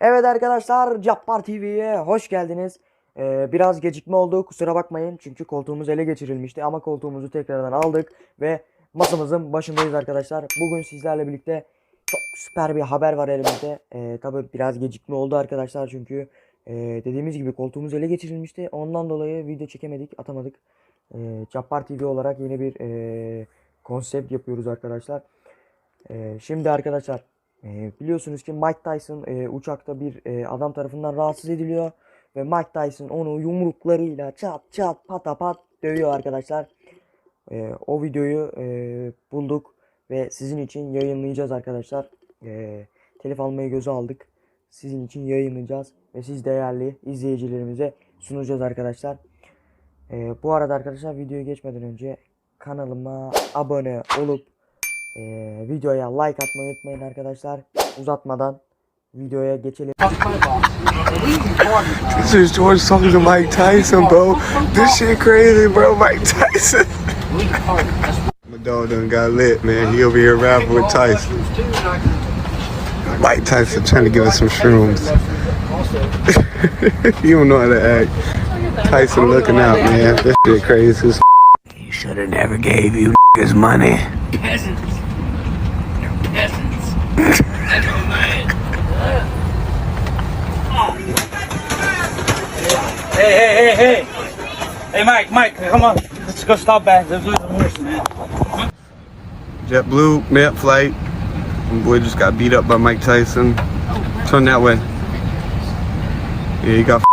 Evet arkadaşlar Cappar TV'ye hoş geldiniz. Ee, biraz gecikme oldu kusura bakmayın çünkü koltuğumuz ele geçirilmişti ama koltuğumuzu tekrardan aldık ve masamızın başındayız arkadaşlar. Bugün sizlerle birlikte çok süper bir haber var elimizde. Ee, tabii biraz gecikme oldu arkadaşlar çünkü e, dediğimiz gibi koltuğumuz ele geçirilmişti. Ondan dolayı video çekemedik atamadık. Ee, Cappar TV olarak yeni bir e, konsept yapıyoruz arkadaşlar. Ee, şimdi arkadaşlar e, biliyorsunuz ki Mike Tyson e, uçakta bir e, adam tarafından rahatsız ediliyor ve Mike Tyson onu yumruklarıyla çat çat pata pat dövüyor arkadaşlar. E, o videoyu e, bulduk ve sizin için yayınlayacağız arkadaşlar. E, telif almayı göze aldık. Sizin için yayınlayacağız ve siz değerli izleyicilerimize sunacağız arkadaşlar. E, bu arada arkadaşlar videoya geçmeden önce kanalıma abone olup e, videoya like atmayı unutmayın arkadaşlar. Uzatmadan videoya geçelim. This is George talking to Mike Tyson, bro. This shit crazy, bro. Mike Tyson. My dog done got lit, man. He over here rapping with Tyson. Mike Tyson trying to give us some shrooms. you don't know how to act. Tyson looking out, man. This shit crazy. as He should have never gave you his money. peasants. They're peasants. Hey, hey, hey, hey. Hey, Mike, Mike, come on. Let's go stop back. Let's horse, man. JetBlue, mid flight. Boy just got beat up by Mike Tyson. Turn that way. Yeah, he got